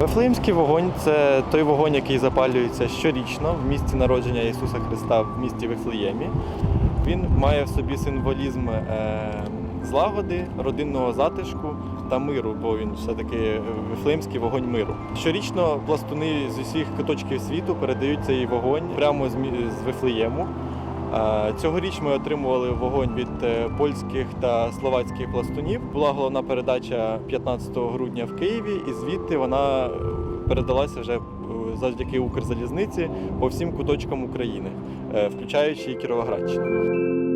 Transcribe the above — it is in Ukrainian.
Вифлеємський вогонь це той вогонь, який запалюється щорічно в місті народження Ісуса Христа в місті Вифлеємі. Він має в собі символізм е, злагоди, родинного затишку та миру, бо він все-таки вифлеємський вогонь миру. Щорічно пластуни з усіх куточків світу передають цей вогонь прямо з, з Вифлеєму. Е, Цьогоріч ми отримували вогонь від е, польських та словацьких пластунів. Була головна передача 15 грудня в Києві, і звідти вона е, передалася вже завдяки Укрзалізниці по всім куточкам України, включаючи Кіровоградщину.